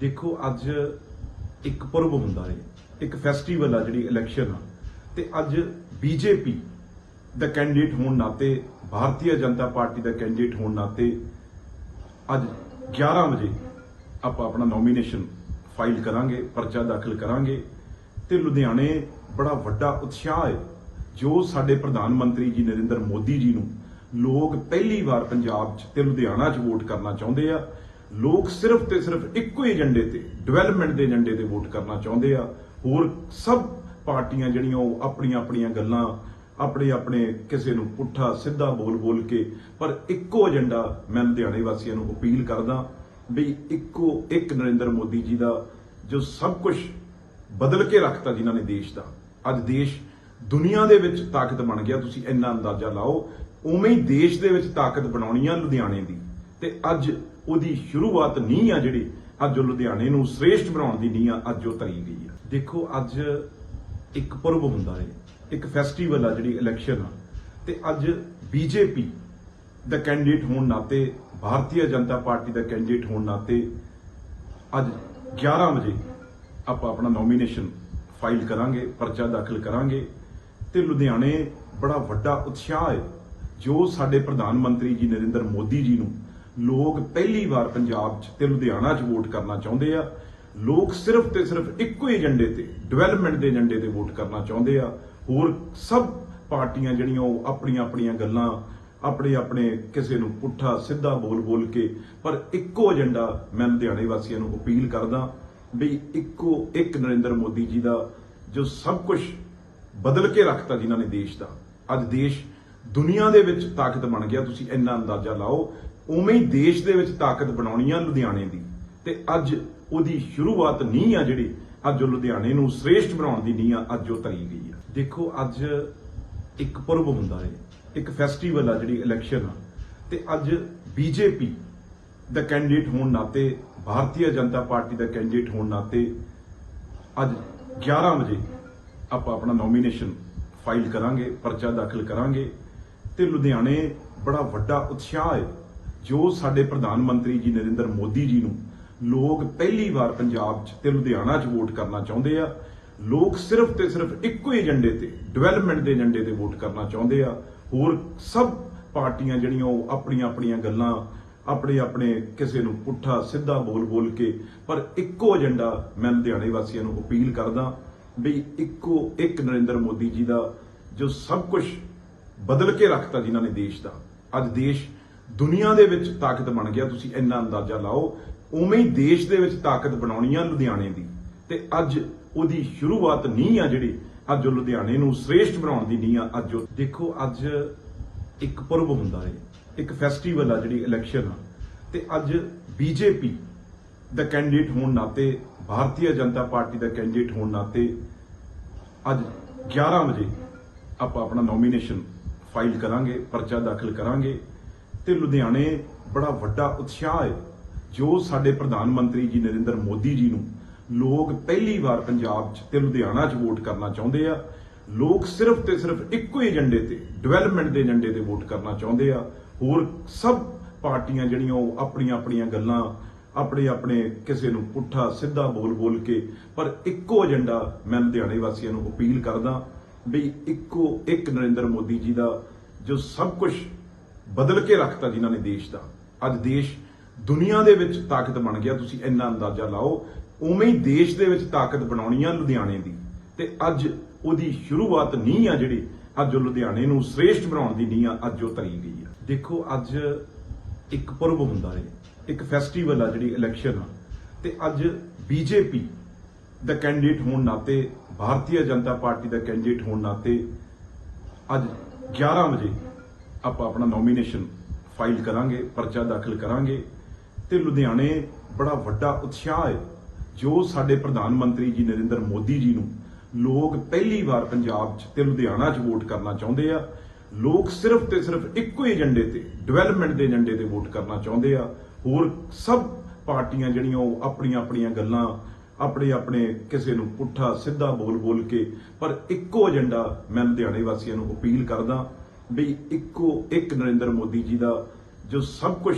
ਦੇਖੋ ਅੱਜ ਇੱਕ ਪੁਰਬ ਹੁੰਦਾ ਹੈ ਇੱਕ ਫੈਸਟੀਵਲ ਆ ਜਿਹੜੀ ਇਲੈਕਸ਼ਨ ਆ। ਤੇ ਅੱਜ ਬੀਜੇਪੀ ਦਾ ਕੈਂਡੀਡੇਟ ਹੋਣ ਨਾਤੇ, ਭਾਰਤੀ ਜਨਤਾ ਪਾਰਟੀ ਦਾ ਕੈਂਡੀਡੇਟ ਹੋਣ ਨਾਤੇ ਅੱਜ 11 ਵਜੇ ਆਪਾਂ ਆਪਣਾ ਨੋਮੀਨੇਸ਼ਨ ਫਾਈਲ ਕਰਾਂਗੇ, ਪਰਚਾ ਦਾਖਲ ਕਰਾਂਗੇ। ਤੇ ਲੁਧਿਆਣੇ ਬੜਾ ਵੱਡਾ ਉਤਸ਼ਾਹ ਹੈ ਜੋ ਸਾਡੇ ਪ੍ਰਧਾਨ ਮੰਤਰੀ ਜੀ ਨਰਿੰਦਰ ਮੋਦੀ ਜੀ ਨੂੰ ਲੋਕ ਪਹਿਲੀ ਵਾਰ ਪੰਜਾਬ 'ਚ ਤੇ ਲੁਧਿਆਣਾ 'ਚ ਵੋਟ ਕਰਨਾ ਚਾਹੁੰਦੇ ਆ। ਲੋਕ ਸਿਰਫ ਤੇ ਸਿਰਫ ਇੱਕੋ ਹੀ ਏਜੰਡੇ ਤੇ ਡਿਵੈਲਪਮੈਂਟ ਦੇ ਏਜੰਡੇ ਤੇ ਵੋਟ ਕਰਨਾ ਚਾਹੁੰਦੇ ਆ। ਹੋਰ ਸਭ ਪਾਰਟੀਆਂ ਜਿਹੜੀਆਂ ਉਹ ਆਪਣੀਆਂ ਆਪਣੀਆਂ ਗੱਲਾਂ, ਆਪਣੇ ਆਪਣੇ ਕਿਸੇ ਨੂੰ ਪੁੱਠਾ ਸਿੱਧਾ ਬੋਲ ਬੋਲ ਕੇ, ਪਰ ਇੱਕੋ ਏਜੰਡਾ ਮੈਂ ਲੁਧਿਆਣੇ ਵਾਸੀਆਂ ਨੂੰ ਅਪੀਲ ਕਰਦਾ ਵੀ ਇੱਕੋ ਇੱਕ ਨਰਿੰਦਰ ਮੋਦੀ ਜੀ ਦਾ ਜੋ ਸਭ ਕੁਝ ਬਦਲ ਕੇ ਰੱਖਤਾ ਜਿਨ੍ਹਾਂ ਨੇ ਦੇਸ਼ ਦਾ। ਅੱਜ ਦੇਸ਼ ਦੁਨੀਆ ਦੇ ਵਿੱਚ ਤਾਕਤ ਬਣ ਗਿਆ, ਤੁਸੀਂ ਇੰਨਾ ਅੰਦਾਜ਼ਾ ਲਾਓ। ਉਵੇਂ ਹੀ ਦੇਸ਼ ਦੇ ਵਿੱਚ ਤਾਕਤ ਬਣਾਉਣੀ ਆ ਲੁਧਿਆਣੇ ਦੀ। ਤੇ ਅੱਜ ਉਹਦੀ ਸ਼ੁਰੂਆਤ ਨਹੀਂ ਆ ਜਿਹੜੀ, ਅੱਜ ਉਹ ਲੁਧਿਆਣੇ ਨੂੰ ਸ੍ਰੇਸ਼ਟ ਬਣਾਉਣ ਦੀ ਨੀਂਹ ਆ, ਅੱਜ ਉਹ ਧਰੀ ਗਈ ਆ। ਦੇਖੋ, ਅੱਜ ਇੱਕ ਪੁਰਬ ਹੁੰਦਾ ਹੈ ਇੱਕ ਫੈਸਟੀਵਲ ਆ ਜਿਹੜੀ ਇਲੈਕਸ਼ਨ ਆ, ਤੇ ਅੱਜ ਬੀਜੇਪੀ ਦਾ ਕੈਂਡੀਡੇਟ ਹੋਣ ਨਾਤੇ, ਭਾਰਤੀ ਜਨਤਾ ਪਾਰਟੀ ਦਾ ਕੈਂਡੀਡੇਟ ਹੋਣ ਨਾਤੇ, ਅੱਜ 11 ਵਜੇ ਆਪਾਂ ਆਪਣਾ ਨੋਮੀਨੇਸ਼ਨ ਫਾਈਲ ਕਰਾਂਗੇ, ਪਰਚਾ ਦਾਖਲ ਕਰਾਂਗੇ, ਤੇ ਲੁਧਿਆਣੇ ਬੜਾ ਵੱਡਾ ਉਤਸ਼ਾਹ ਹੈ ਜੋ ਸਾਡੇ ਪ੍ਰਧਾਨ ਮੰਤਰੀ ਜੀ ਨਰਿੰਦਰ ਮੋਦੀ ਜੀ ਨੂੰ ਲੋਕ ਪਹਿਲੀ ਵਾਰ ਪੰਜਾਬ 'ਚ ਤੇ ਲੁਧਿਆਣਾ 'ਚ ਵੋਟ ਕਰਨਾ ਚਾਹੁੰਦੇ ਆ। ਲੋਕ ਸਿਰਫ ਤੇ ਸਿਰਫ ਇੱਕੋ ਹੀ ਏਜੰਡੇ ਤੇ ਡਿਵੈਲਪਮੈਂਟ ਦੇ ਏਜੰਡੇ ਤੇ ਵੋਟ ਕਰਨਾ ਚਾਹੁੰਦੇ ਆ। ਹੋਰ ਸਭ ਪਾਰਟੀਆਂ ਜਿਹੜੀਆਂ ਉਹ ਆਪਣੀਆਂ ਆਪਣੀਆਂ ਗੱਲਾਂ, ਆਪਣੇ ਆਪਣੇ ਕਿਸੇ ਨੂੰ ਪੁੱਠਾ ਸਿੱਧਾ ਬੋਲ ਬੋਲ ਕੇ, ਪਰ ਇੱਕੋ ਏਜੰਡਾ ਮੈਂ ਲੁਧਿਆਣੇ ਵਾਸੀਆਂ ਨੂੰ ਅਪੀਲ ਕਰਦਾ ਵੀ ਇੱਕੋ ਇੱਕ ਨਰਿੰਦਰ ਮੋਦੀ ਜੀ ਦਾ, ਜੋ ਸਭ ਕੁਝ ਬਦਲ ਕੇ ਰੱਖਤਾ ਜਿਨ੍ਹਾਂ ਨੇ ਦੇਸ਼ ਦਾ। ਅੱਜ ਦੇਸ਼ ਦੁਨੀਆ ਦੇ ਵਿੱਚ ਤਾਕਤ ਬਣ ਗਿਆ, ਤੁਸੀਂ ਇੰਨਾ ਅੰਦਾਜ਼ਾ ਲਾਓ ਉਵੇਂ ਹੀ ਦੇਸ਼ ਦੇ ਵਿੱਚ ਤਾਕਤ ਬਣਾਉਣੀ ਆ ਲੁਧਿਆਣੇ ਦੀ। ਤੇ ਅੱਜ ਉਹਦੀ ਸ਼ੁਰੂਆਤ ਨਹੀਂ ਆ ਜਿਹੜੀ, ਅੱਜ ਉਹ ਲੁਧਿਆਣੇ ਨੂੰ ਸ੍ਰੇਸ਼ਟ ਬਣਾਉਣ ਦੀ ਨੀਂਹ ਆ, ਅੱਜ ਉਹ ਧਰੀ ਗਈ ਆ। ਦੇਖੋ, ਅੱਜ ਇੱਕ ਪੁਰਬ ਹੁੰਦਾ ਹੈ, ਇੱਕ ਫੈਸਟੀਵਲ ਆ ਜਿਹੜੀ ਇਲੈਕਸ਼ਨ ਆ। ਤੇ ਅੱਜ ਬੀਜੇਪੀ ਦਾ ਕੈਂਡੀਡੇਟ ਹੋਣ ਨਾਤੇ, ਭਾਰਤੀ ਜਨਤਾ ਪਾਰਟੀ ਦਾ ਕੈਂਡੀਡੇਟ ਹੋਣ ਨਾਤੇ, ਅੱਜ 11 ਵਜੇ ਆਪਾਂ ਆਪਣਾ ਨੋਮੀਨੇਸ਼ਨ ਫਾਈਲ ਕਰਾਂਗੇ, ਪਰਚਾ ਦਾਖਲ ਕਰਾਂਗੇ। ਤੇ ਲੁਧਿਆਣੇ ਬੜਾ ਵੱਡਾ ਉਤਸ਼ਾਹ ਹੈ। ਜੋ ਸਾਡੇ ਪ੍ਰਧਾਨ ਮੰਤਰੀ ਜੀ ਨਰਿੰਦਰ ਮੋਦੀ ਜੀ ਨੂੰ ਲੋਕ ਪਹਿਲੀ ਵਾਰ ਪੰਜਾਬ 'ਚ ਤੇ ਲੁਧਿਆਣਾ 'ਚ ਵੋਟ ਕਰਨਾ ਚਾਹੁੰਦੇ ਆ, ਲੋਕ ਸਿਰਫ ਤੇ ਸਿਰਫ ਇੱਕੋ ਹੀ ਏਜੰਡੇ ਤੇ ਡਿਵੈਲਪਮੈਂਟ ਦੇ ਏਜੰਡੇ ਤੇ ਵੋਟ ਕਰਨਾ ਚਾਹੁੰਦੇ ਆ। ਹੋਰ ਸਭ ਪਾਰਟੀਆਂ ਜਿਹੜੀਆਂ ਉਹ ਆਪਣੀਆਂ ਆਪਣੀਆਂ ਗੱਲਾਂ, ਆਪਣੇ ਆਪਣੇ ਕਿਸੇ ਨੂੰ ਪੁੱਠਾ ਸਿੱਧਾ ਬੋਲ ਬੋਲ ਕੇ, ਪਰ ਇੱਕੋ ਏਜੰਡਾ ਮੈਂ ਲੁਧਿਆਣੇ ਵਾਸੀਆਂ ਨੂੰ ਅਪੀਲ ਕਰਦਾ ਵੀ ਇੱਕੋ ਇੱਕ ਨਰਿੰਦਰ ਮੋਦੀ ਜੀ ਦਾ ਜੋ ਸਭ ਕੁਝ ਬਦਲ ਕੇ ਰੱਖਤਾ ਜਿਨ੍ਹਾਂ ਨੇ ਦੇਸ਼ ਦਾ, ਅੱਜ ਦੇਸ਼ ਦੁਨੀਆ ਦੇ ਵਿੱਚ ਤਾਕਤ ਬਣ ਗਿਆ, ਤੁਸੀਂ ਇੰਨਾ ਅੰਦਾਜ਼ਾ ਲਾਓ। ਉਵੇਂ ਹੀ ਦੇਸ਼ ਦੇ ਵਿੱਚ ਤਾਕਤ ਬਣਾਉਣੀ ਆ ਲੁਧਿਆਣੇ ਦੀ। ਤੇ ਅੱਜ ਉਹਦੀ ਸ਼ੁਰੂਆਤ ਨਹੀਂ ਆ ਜਿਹੜੀ, ਅੱਜ ਉਹ ਲੁਧਿਆਣੇ ਨੂੰ ਸ੍ਰੇਸ਼ਟ ਬਣਾਉਣ ਦੀ ਨੀਂਹ ਆ, ਅੱਜ ਦੇਖੋ, ਅੱਜ ਇੱਕ ਪੁਰਬ ਹੁੰਦਾ ਹੈ ਇੱਕ ਫੈਸਟੀਵਲ ਆ ਜਿਹੜੀ ਇਲੈਕਸ਼ਨ ਆ। ਤੇ ਅੱਜ ਬੀਜੇਪੀ ਦਾ ਕੈਂਡੀਡੇਟ ਹੋਣ ਨਾਤੇ, ਭਾਰਤੀ ਜਨਤਾ ਪਾਰਟੀ ਦਾ ਕੈਂਡੀਡੇਟ ਹੋਣ ਨਾਤੇ, ਅੱਜ 11 ਵਜੇ ਆਪਾਂ ਆਪਣਾ ਨੋਮੀਨੇਸ਼ਨ ਫਾਈਲ ਕਰਾਂਗੇ, ਪਰਚਾ ਦਾਖਲ ਕਰਾਂਗੇ। ਤੇ ਲੁਧਿਆਣੇ ਬੜਾ ਵੱਡਾ ਉਤਸ਼ਾਹ ਹੈ, ਜੋ ਸਾਡੇ ਪ੍ਰਧਾਨ ਮੰਤਰੀ ਜੀ ਨਰਿੰਦਰ ਮੋਦੀ ਜੀ ਨੂੰ ਲੋਕ ਪਹਿਲੀ ਵਾਰ ਪੰਜਾਬ 'ਚ ਤੇ ਲੁਧਿਆਣਾ 'ਚ ਵੋਟ ਕਰਨਾ ਚਾਹੁੰਦੇ ਆ। ਲੋਕ ਸਿਰਫ ਤੇ ਸਿਰਫ ਇੱਕੋ ਹੀ ਏਜੰਡੇ ਤੇ, ਡਿਵੈਲਪਮੈਂਟ ਦੇ ਏਜੰਡੇ ਤੇ ਵੋਟ ਕਰਨਾ ਚਾਹੁੰਦੇ ਆ। ਹੋਰ ਸਭ ਪਾਰਟੀਆਂ ਜਿਹੜੀਆਂ ਉਹ ਆਪਣੀਆਂ ਆਪਣੀਆਂ ਗੱਲਾਂ, ਆਪਣੇ ਆਪਣੇ ਕਿਸੇ ਨੂੰ ਪੁੱਠਾ ਸਿੱਧਾ ਬੋਲ ਬੋਲ ਕੇ, ਪਰ ਇੱਕੋ ਏਜੰਡਾ ਮੈਂ ਲੁਧਿਆਣੇ ਵਾਸੀਆਂ ਨੂੰ ਅਪੀਲ ਕਰਦਾ ਵੀ ਇੱਕੋ ਇੱਕ ਨਰਿੰਦਰ ਮੋਦੀ ਜੀ ਦਾ ਜੋ ਸਭ ਕੁਝ ਬਦਲ ਕੇ ਰੱਖਤਾ ਜਿਨ੍ਹਾਂ ਨੇ ਦੇਸ਼ ਦਾ। ਅੱਜ ਦੇਸ਼ ਦੁਨੀਆ ਦੇ ਵਿੱਚ ਤਾਕਤ ਬਣ ਗਿਆ, ਤੁਸੀਂ ਇੰਨਾ ਅੰਦਾਜ਼ਾ ਲਾਓ। ਉਵੇਂ ਹੀ ਦੇਸ਼ ਦੇ ਵਿੱਚ ਤਾਕਤ ਬਣਾਉਣੀ ਆ ਲੁਧਿਆਣੇ ਦੀ। ਤੇ ਅੱਜ ਉਹਦੀ ਸ਼ੁਰੂਆਤ ਨਹੀਂ ਆ ਜਿਹੜੀ, ਅੱਜ ਉਹ ਲੁਧਿਆਣੇ ਨੂੰ ਸ੍ਰੇਸ਼ਟ ਬਣਾਉਣ ਦੀ ਨੀਂਹ ਆ, ਅੱਜ ਉਹ ਧਰੀ ਗਈ ਆ। ਦੇਖੋ, ਅੱਜ ਇੱਕ ਪੁਰਬ ਹੁੰਦਾ ਹੈ ਇੱਕ ਫੈਸਟੀਵਲ ਆ ਜਿਹੜੀ ਇਲੈਕਸ਼ਨ ਆ। ਤੇ ਅੱਜ ਬੀਜੇਪੀ ਦਾ ਕੈਂਡੀਡੇਟ ਹੋਣ ਨਾਤੇ, ਭਾਰਤੀ ਜਨਤਾ ਪਾਰਟੀ ਦਾ ਕੈਂਡੀਡੇਟ ਹੋਣ ਨਾਤੇ, ਅੱਜ 11 ਵਜੇ ਆਪਾਂ ਆਪਣਾ ਨੋਮੀਨੇਸ਼ਨ ਫਾਈਲ ਕਰਾਂਗੇ, ਪਰਚਾ ਦਾਖਲ ਕਰਾਂਗੇ ਤੇ ਲੁਧਿਆਣੇ ਬੜਾ ਵੱਡਾ ਉਤਸ਼ਾਹ ਹੈ, ਜੋ ਸਾਡੇ ਪ੍ਰਧਾਨ ਮੰਤਰੀ ਜੀ ਨਰਿੰਦਰ ਮੋਦੀ ਜੀ ਨੂੰ ਲੋਕ ਪਹਿਲੀ ਵਾਰ ਪੰਜਾਬ 'ਚ ਤੇ ਲੁਧਿਆਣਾ 'ਚ ਵੋਟ ਕਰਨਾ ਚਾਹੁੰਦੇ ਆ। ਲੋਕ ਸਿਰਫ ਤੇ ਸਿਰਫ ਇੱਕੋ ਹੀ ਏਜੰਡੇ ਤੇ ਡਿਵੈਲਪਮੈਂਟ ਦੇ ਏਜੰਡੇ ਤੇ ਵੋਟ ਕਰਨਾ ਚਾਹੁੰਦੇ ਆ। ਹੋਰ ਸਭ ਪਾਰਟੀਆਂ ਜਿਹੜੀਆਂ ਉਹ ਆਪਣੀਆਂ ਆਪਣੀਆਂ ਗੱਲਾਂ, ਆਪਣੇ ਆਪਣੇ ਕਿਸੇ ਨੂੰ ਪੁੱਠਾ ਸਿੱਧਾ ਬੋਲ ਬੋਲ ਕੇ, ਪਰ ਇੱਕੋ ਏਜੰਡਾ ਮੈਂ ਲੁਧਿਆਣੇ ਵਾਸੀਆਂ ਨੂੰ ਅਪੀਲ ਕਰਦਾ ਵੀ ਇੱਕੋ ਇੱਕ ਨਰਿੰਦਰ ਮੋਦੀ ਜੀ ਦਾ ਜੋ ਸਭ ਕੁਝ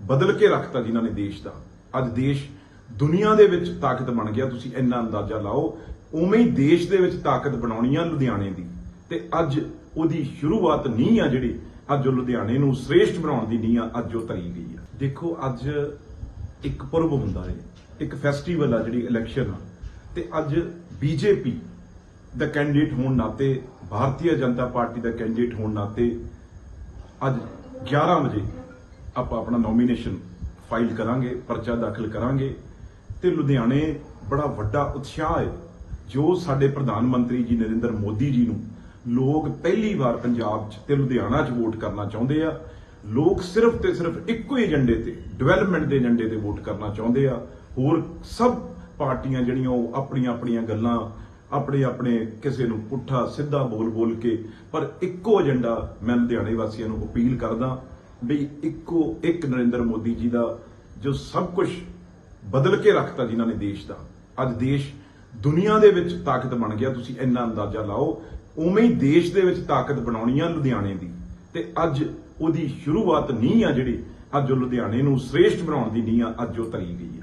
ਬਦਲ ਕੇ ਰੱਖਤਾ ਜਿਨ੍ਹਾਂ ਨੇ ਦੇਸ਼ ਦਾ, ਅੱਜ ਦੇਸ਼ ਦੁਨੀਆ ਦੇ ਵਿੱਚ ਤਾਕਤ ਬਣ ਗਿਆ, ਤੁਸੀਂ ਇੰਨਾ ਅੰਦਾਜ਼ਾ ਲਾਓ, ਉਵੇਂ ਹੀ ਦੇਸ਼ ਦੇ ਵਿੱਚ ਤਾਕਤ ਬਣਾਉਣੀ ਆ ਲੁਧਿਆਣੇ ਦੀ। ਤੇ ਅੱਜ ਉਹਦੀ ਸ਼ੁਰੂਆਤ ਨਹੀਂ ਆ ਜਿਹੜੀ, ਅੱਜ ਉਹ ਲੁਧਿਆਣੇ ਨੂੰ ਸ੍ਰੇਸ਼ਟ ਬਣਾਉਣ ਦੀ ਨੀਂਹ ਆ, ਅੱਜ ਉਹ ਧਰੀ ਗਈ ਆ। ਦੇਖੋ, ਅੱਜ ਇੱਕ ਪੁਰਬ ਹੁੰਦਾ ਹੈ ਇੱਕ ਫੈਸਟੀਵਲ ਆ ਜਿਹੜੀ ਇਲੈਕਸ਼ਨ ਆ। ਤੇ ਅੱਜ ਬੀਜੇਪੀ ਦਾ ਕੈਂਡੀਡੇਟ ਹੋਣ ਨਾਤੇ, ਭਾਰਤੀ ਜਨਤਾ ਪਾਰਟੀ ਦਾ ਕੈਂਡੀਡੇਟ ਹੋਣ ਨਾਤੇ, ਅੱਜ 11 ਵਜੇ ਆਪਾਂ ਆਪਣਾ ਨੋਮੀਨੇਸ਼ਨ ਫਾਈਲ ਕਰਾਂਗੇ, ਪਰਚਾ ਦਾਖਲ ਕਰਾਂਗੇ ਤੇ ਲੁਧਿਆਣੇ ਬੜਾ ਵੱਡਾ ਉਤਸ਼ਾਹ ਹੈ, ਜੋ ਸਾਡੇ ਪ੍ਰਧਾਨ ਮੰਤਰੀ ਜੀ ਨਰਿੰਦਰ ਮੋਦੀ ਜੀ ਨੂੰ ਲੋਕ ਪਹਿਲੀ ਵਾਰ ਪੰਜਾਬ 'ਚ ਤੇ ਲੁਧਿਆਣਾ 'ਚ ਵੋਟ ਕਰਨਾ ਚਾਹੁੰਦੇ ਆ। ਲੋਕ ਸਿਰਫ ਤੇ ਸਿਰਫ ਇੱਕੋ ਹੀ ਏਜੰਡੇ ਤੇ ਡਿਵੈਲਪਮੈਂਟ ਦੇ ਏਜੰਡੇ ਤੇ ਵੋਟ ਕਰਨਾ ਚਾਹੁੰਦੇ ਆ। ਹੋਰ ਸਭ ਪਾਰਟੀਆਂ ਜਿਹੜੀਆਂ ਉਹ ਆਪਣੀਆਂ ਆਪਣੀਆਂ ਗੱਲਾਂ ਆਪਣੇ ਆਪਣੇ ਕਿਸੇ ਨੂੰ ਪੁੱਠਾ ਸਿੱਧਾ ਬੋਲ ਬੋਲ ਕੇ, ਪਰ ਇੱਕੋ ਏਜੰਡਾ ਮੈਂ ਲੁਧਿਆਣੇ ਵਾਸੀਆਂ ਨੂੰ ਅਪੀਲ ਕਰਦਾ ਵੀ ਇੱਕੋ ਇੱਕ ਨਰਿੰਦਰ ਮੋਦੀ ਜੀ ਦਾ ਜੋ ਸਭ ਕੁਝ ਬਦਲ ਕੇ ਰੱਖਤਾ ਜਿਨ੍ਹਾਂ ਨੇ ਦੇਸ਼ ਦਾ। ਅੱਜ ਦੇਸ਼ ਦੁਨੀਆ ਦੇ ਵਿੱਚ ਤਾਕਤ ਬਣ ਗਿਆ, ਤੁਸੀਂ ਇੰਨਾ ਅੰਦਾਜ਼ਾ ਲਾਓ। ਉਵੇਂ ਹੀ ਦੇਸ਼ ਦੇ ਵਿੱਚ ਤਾਕਤ ਬਣਾਉਣੀ ਆ ਲੁਧਿਆਣੇ ਦੀ। ਤੇ ਅੱਜ ਉਹਦੀ ਸ਼ੁਰੂਆਤ ਨਹੀਂ ਆ ਜਿਹੜੀ, ਅੱਜ ਉਹ ਲੁਧਿਆਣੇ ਨੂੰ ਸ੍ਰੇਸ਼ਟ ਬਣਾਉਣ ਦੀ ਨੀਂਹ ਆ, ਅੱਜ ਉਹ ਤਰੀ ਗਈ ਆ।